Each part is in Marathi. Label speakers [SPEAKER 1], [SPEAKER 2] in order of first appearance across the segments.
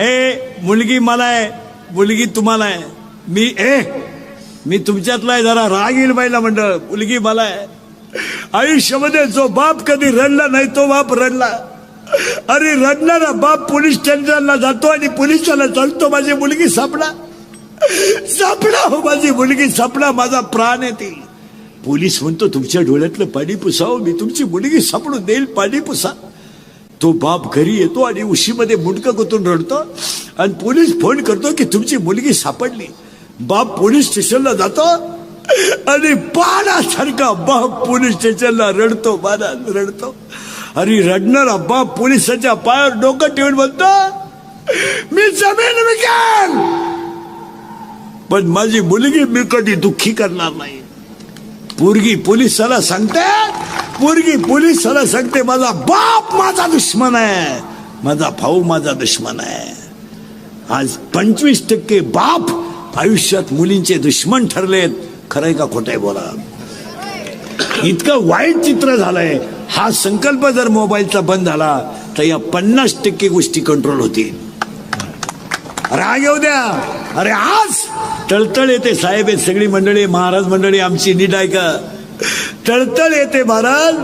[SPEAKER 1] ए मुलगी मला आहे. मुलगी तुम्हाला आहे. मी ए मी तुमच्यातला आहे जरा राग येईल बाईला मंडळ. मुलगी मला आहे. आयुष्यामध्ये जो बाप कधी रडला नाही तो बाप रडला. अरे रडणारा बाप पोलीस स्टेशनला जातो आणि पोलिसाला चालतो माझी मुलगी सापडा. सापडा हो माझी मुलगी सापडा माझा प्राण येते पोलीस म्हणतो तुमच्या डोळ्यातलं पाणी पुसाव मी तुमची मुलगी सापडून देईल पाणी पुसा. तो बाप घरी येतो आणि उशीमध्ये मुंडकं गुतून रडतो आणि पोलीस फोन करतो की तुमची मुलगी सापडली. बाप पोलीस स्टेशनला जातो आणि बाणासारखा बाप पोलीस स्टेशनला रडतो बाला रडतो. अरे रडणारा बाप पोलिसाच्या पायावर डोकं ठेवून म्हणतो मी जमीन विकेल. पण माझी मुलगी मी कधी दुःखी करणार नाही. पोरगी पोलिसाला सांगते पोरगी पोलिसाला सांगते माझा बाप माझा दुश्मन आहे. माझा भाऊ माझा दुश्मन आहे. आज पंचवीस टक्के बाप आयुष्यात मुलींचे दुश्मन ठरलेत. खरंय का खोटे बोला. इतकं वाईट चित्र झालंय. हा संकल्प जर मोबाईलचा बंद झाला तर या पन्नास टक्के गोष्टी कंट्रोल होतील. राग येऊ द्या. अरे आज तळतळ येते साहेब आहेत सगळी मंडळी महाराज मंडळी आमची नीट तळतळ येते महाराज.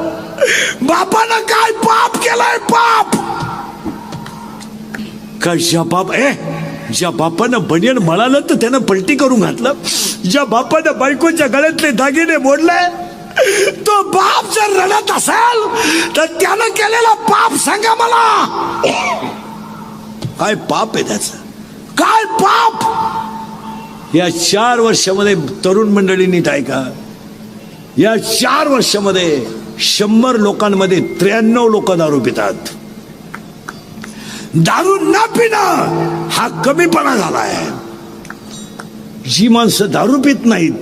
[SPEAKER 1] बापानं काय पाप केलाय पाप? का ज्या बाप ए ज्या बापानं बनियन म्हणालं तर त्यानं पलटी करून घातलं. ज्या बापानं बायकोच्या गळ्यातले दागिने मोडले तो बाप जर रडत असेल तर त्यानं केलेला पाप सांगा मला. काय पाप आहे त्याचं? काय पाप? या चार वर्षामध्ये तरुण मंडळींनी नीट ऐका. या चार वर्षामध्ये शंभर लोकांमध्ये त्र्याण्णव लोक दारू पितात. दारू न पिणं हा कमीपणा झालाय. जी माणसं दारू पित नाहीत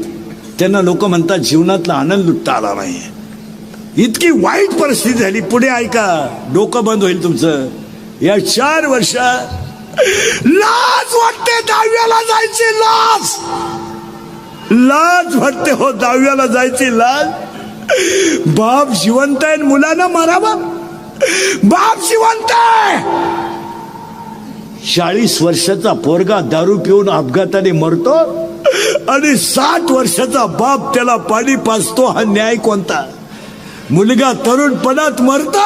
[SPEAKER 1] त्यांना लोक म्हणतात जीवनातला आनंद लुटता आला नाही. इतकी वाईट परिस्थिती झाली. पुढे ऐका डोकं बंद होईल तुमचं. या चार वर्षात लाज वाटते दहाव्याला जायची लाज. लाज वाटते हो दहाव्याला जायची लाज. बाप जिवंत आहे मुलांना मारावा. बाप जिवंत आहे. चाळीस वर्षाचा पोरगा दारू पिऊन अपघाताने मरतो आणि साठ वर्षाचा बाप त्याला पाणी पाजतो हा न्याय कोणता? मुलगा तरुणपणात मरतो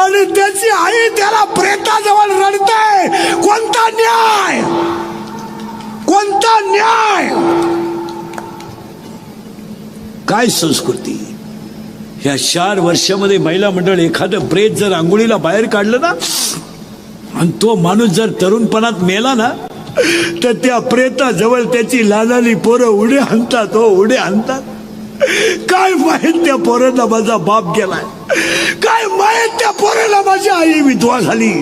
[SPEAKER 1] आणि त्याची आई त्याला प्रेताजवळ रडते. कोणता न्याय? कोणता न्याय? काय संस्कृती? ह्या चार वर्षामध्ये महिला मंडळ एखादं प्रेत जर आंघोळीला बाहेर काढलं ना आणि तो माणूस जर तरुणपणात मेला ना तर त्या प्रेताजवळ त्याची लालाली पोरं उडे आणतात हो उडे आणतात. काय माहीत त्या पोराला माझा बाप गेलाय? काय माहीत त्या पोराला माझी आई विधवा झाली?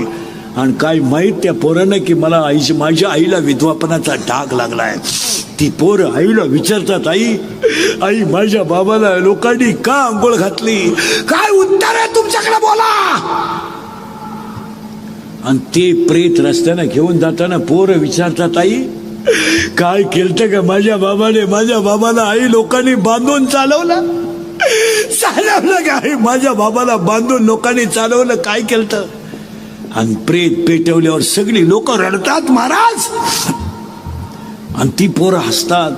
[SPEAKER 1] आणि काय माहीत त्या पोरानं की मला आईची माझ्या आईला विधवापणाचा डाग लागलाय? ती पोर आईला विचारतात आई आई माझ्या बाबाला लोकांनी का आंघोळ घातली? काय उत्तर आहे तुमच्याकडे बोला! आणि ते प्रेत रस्त्यानं घेऊन जाताना पोर विचारतात आई काय केलं का माझ्या बाबाने? माझ्या बाबाला आई लोकांनी बांधून चालवलं? चालवलं का आई? माझ्या बाबाला बांधून लोकांनी चालवलं काय केलं आणि प्रेत पेटवल्यावर सगळी लोक रडतात महाराज. आणि ती पोरं हसतात.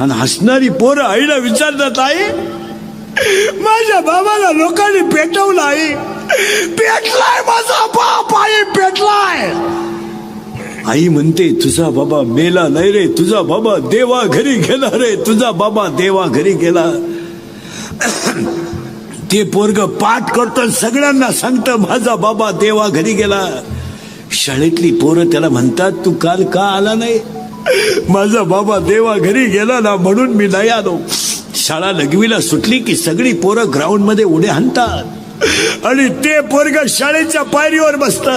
[SPEAKER 1] आणि हसणारी पोरं आईला विचारतात आई माझ्या बाबाला लोकांनी पेटवलं आई पेटलाय माझा बाप आई पेटलाय. आई म्हणते तुझा बाबा मेला नाही रे तुझा बाबा देवा घरी गेला रे तुझा बाबा देवा घरी गेला. ते पोरग पाठ करतो सगळ्यांना सांगतं माझा बाबा देवा घरी गेला. शाळेतली पोरं त्याला म्हणतात तू काल का आला नाही? माझा बाबा देवा घरी गेला ना म्हणून मी नाही आलो. शाळा लघवीला सुटली की सगळी पोरं ग्राउंडमध्ये उडे हाणतात आणि ते पोरग शाळेच्या पायरीवर बसत.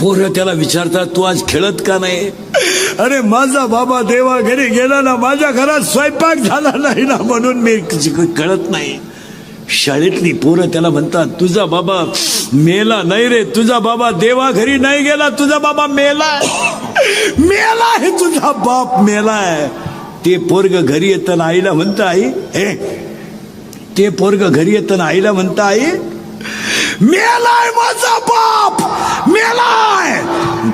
[SPEAKER 1] पोरं त्याला विचारतात तू आज खेळत का नाही? अरे माझा बाबा देवा घरी गेला ना माझ्या घरात स्वयंपाक झाला नाही ना म्हणून मी कळत नाही. शाळेतली पोरं त्याला म्हणतात तुझा बाबा मेला नाही रे तुझा बाबा देवा घरी नाही गेला तुझा बाबा मेला मेला आहे तुझा बाप मेलाय ते पोरग घरी येताना आईला म्हणतं आई हे ते पोरग घरी येताना आईला म्हणतं आई मेलाय माझा बाप मेलाय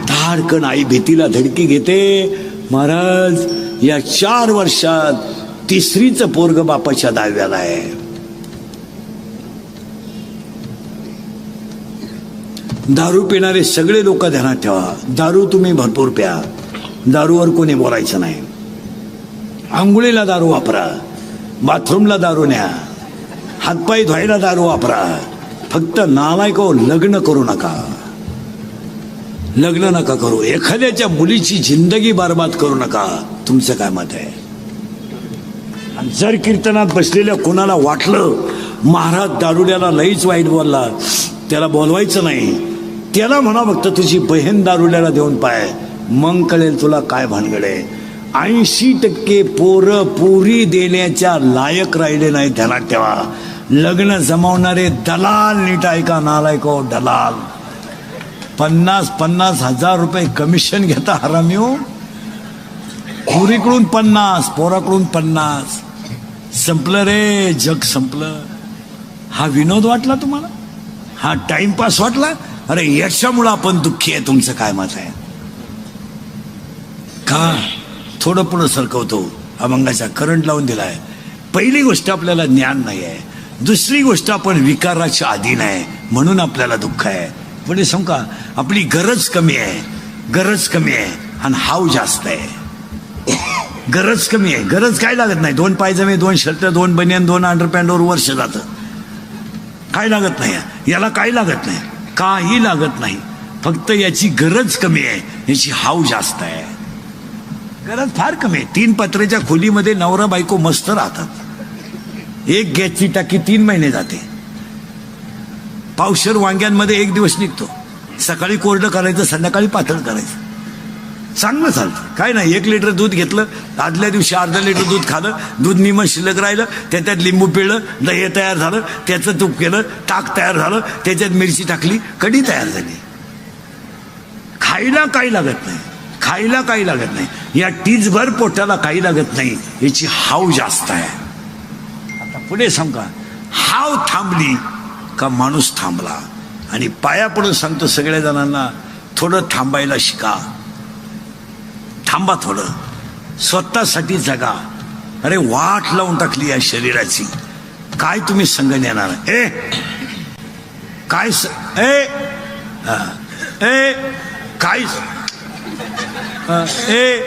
[SPEAKER 1] धाडकण आई भीतीला धडकी घेते. महाराज या चार वर्षात तिसरीच पोरग बापाच्या दाव्याला आहे. दारू पिणारे सगळे लोक ध्यानात ठेवा. दारू तुम्ही भरपूर प्या. दारूवर कोणी बोलायचं नाही. आंघोळीला दारू वापरा. बाथरूमला दारू न्या. हातपाय धुवायला दारू वापरा. फक्त नालायको लग्न करू नका. लग्न नका करू. एखाद्याच्या मुलीची जिंदगी बर्बाद करू नका. तुमचं काय मत आहे? आणि जर कीर्तनात बसलेल्या कोणाला वाटलं महाराज दारुड्याला लईच वाईट बोलला. त्याला बोलवायचं नाही. त्याला म्हणा फक्त तुझी बहीण दारुड्याला देऊन पाय. मग कळेल तुला काय भानगड आहे. ऐंशी टक्के पोरं पुरी देण्याच्या लायक राहिले नाही ध्यानात ठेवा लग्न जमावणारे दलाल नीट ऐका नालायको दलाल. पन्नास पन्नास हजार रुपये कमिशन घेता हरामी हो पुरीकडून पन्नास पोराकडून पन्नास. संपलं रे जग संपलं. हा विनोद वाटला तुम्हाला? हा टाइमपास वाटला? अरे याच्यामुळं आपण दुःखी आहे तुमचं काय मत आहे? का? थोडं पुढं सरकवतो. अभंगाचा करंट लावून दिलाय. पहिली गोष्ट आपल्याला ज्ञान नाही आहे. दुसरी गोष्ट आपण विकाराच्या अधीन आहे म्हणून आपल्याला दुःख आहे. पण सांग का? आपली गरज कमी आहे. गरज कमी आहे. आणि हाव जास्त आहे. गरज कमी आहे. गरज काय लागत नाही? दोन पायजमे दोन शर्ट दोन बनियन दोन अंडरपॅन्टवर वर्ष जातं. काय लागत नाही? याला काय लागत नाही? काही लागत नाही. फक्त याची गरज कमी आहे. याची हाव जास्त आहे. गरज फार कमी आहे. तीन पत्रेच्या खोलीमध्ये नवरा बायको मस्त राहतात. एक गॅसची टाकी तीन महिने जाते. पावशर वांग्यांमध्ये एक दिवस निघतो. सकाळी कोरडं करायचं संध्याकाळी पातळ करायचं. चांगलं चालतं काय नाही एक लिटर दूध घेतलं आदल्या दिवशी अर्धा लिटर दूध खालं दूध निम शिल्लक राहिलं त्याच्यात लिंबू पिळलं दही तयार झालं त्याचं तूप केलं ताक तयार झालं त्याच्यात मिरची टाकली कढी तयार झाली. खायला काही लागत नाही खायला काही लागत नाही. या टीजभर पोटाला काही लागत नाही याची हाव जास्त आहे. आता पुढे सांगा हाव थांबली का माणूस थांबला? आणि पाया पडून सांगतो सगळ्या जणांना थोडं थांबायला शिका. थांबा थोडं. स्वतःसाठी जगा. अरे वाट लावून टाकली या शरीराची. काय तुम्ही संग येणार ए! काय स ए! हा. ए! काय ए!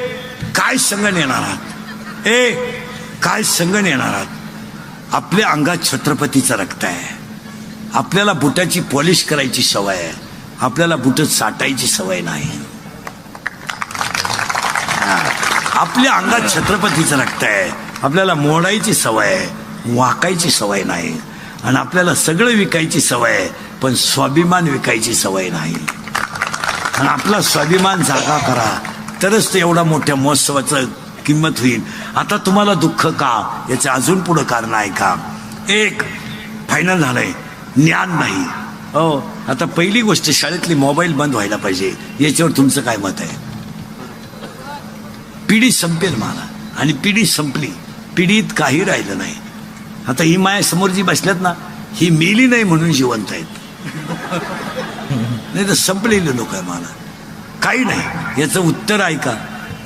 [SPEAKER 1] काय संग येणार आहात ए! काय संग नेणार? आहात आपल्या अंगात छत्रपतीचं रक्त आहे. आपल्याला बुटाची पॉलिश करायची सवय आहे. आपल्याला बुट साठायची सवय नाही. आपल्या अंगात छत्रपतीचं रक्त आहे. आपल्याला मोडायची सवय आहे. वाकायची सवय नाही. आणि आपल्याला सगळं विकायची सवय आहे पण स्वाभिमान विकायची सवय नाही. आणि आपला स्वाभिमान जागा करा. तरच ते एवढा मोठ्या महोत्सवाचं किंमत होईल. आता तुम्हाला दुःख का? याचं अजून पुढं कारण आहे का? एक फायनल झालंय. ज्ञान नाही. हो आता पहिली गोष्ट शाळेतली मोबाईल बंद व्हायला पाहिजे. याच्यावर तुमचं काय मत आहे? पिढी संपेल मला. आणि पिढी संपली. पिढीत काही राहिलं नाही. आता ही माया समोर जी बसल्यात ना ही मेली नाही म्हणून जिवंत आहेत. नाही तर संपलेले लोक आहे मला. काही नाही. याचं उत्तर ऐका.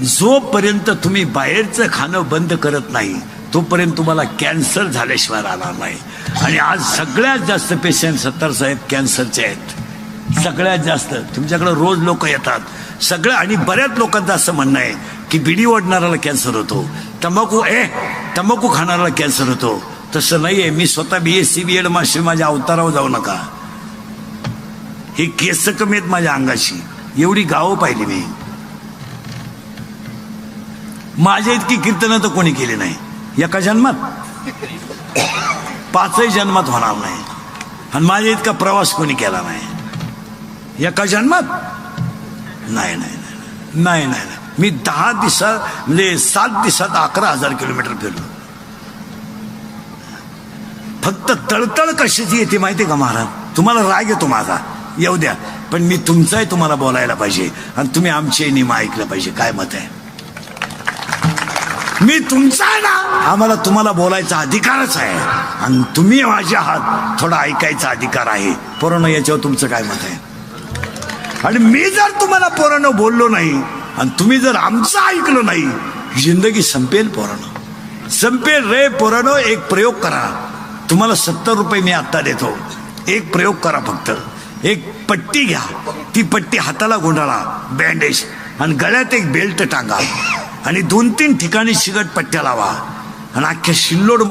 [SPEAKER 1] जोपर्यंत तुम्ही बाहेरचं खाणं बंद करत नाही तोपर्यंत तुम्हाला कॅन्सर झाल्याशिवाय राहणार नाही. आणि आज सगळ्यात जास्त पेशंट सत्तर साहेब कॅन्सरचे आहेत. सगळ्यात जास्त. तुमच्याकडे रोज लोक येतात. सगळं आणि बऱ्याच लोकांचं असं म्हणणं आहे. की बिडी ओढणाऱ्याला कॅन्सर होतो. तंबाखू ए तंबाखू खाणाऱ्याला कॅन्सर होतो. तसं नाही आहे मी स्वतः B S C B Ed master माझ्या अवतारावर जाऊ नका. हे केस कमी आहेत माझ्या अंगाशी. एवढी गावं पाहिली मी. माझ्या इतकी कीर्तनं तर कोणी केली नाही. एका जन्मात? पाचही जन्मात होणार नाही. आणि माझ्या इतका प्रवास कोणी केला नाही. एका जन्मात? नाही नाही. नाही नाही नाही. मी दहा दिवसात म्हणजे सात दिवसात अकरा हजार किलोमीटर फिरलो. फक्त तळतळ कशाची येते माहिती का महाराज? तुम्हाला राग येतो माझा. येऊ द्या. पण मी तुमचाही तुम्हाला बोलायला पाहिजे. आणि तुम्ही आमचे निमा ऐकलं पाहिजे. काय मत आहे? मी तुमचा आहे ना? आम्हाला तुम्हाला बोलायचा अधिकारच आहे. आणि तुम्ही माझ्या आहात थोडा ऐकायचा अधिकार आहे. पूर्ण याच्यावर तुमचं काय मत आहे? आणि मी जर तुम्हाला पोरानं बोललो नाही आणि तुम्ही जर आमचं ऐकलं नाही जिंदगी संपेल पोरानं. संपेल रे पोरानं एक प्रयोग करा. तुम्हाला सत्तर रुपये मी आत्ता देतो. एक प्रयोग करा फक्त. एक पट्टी घ्या. ती पट्टी हाताला गुंडाळा बँडेज आणि गळ्यात एक बेल्ट टांगा. आणि दोन तीन ठिकाणी शिगट पट्ट्या लावा. आणि अख्ख्या शिल्लोड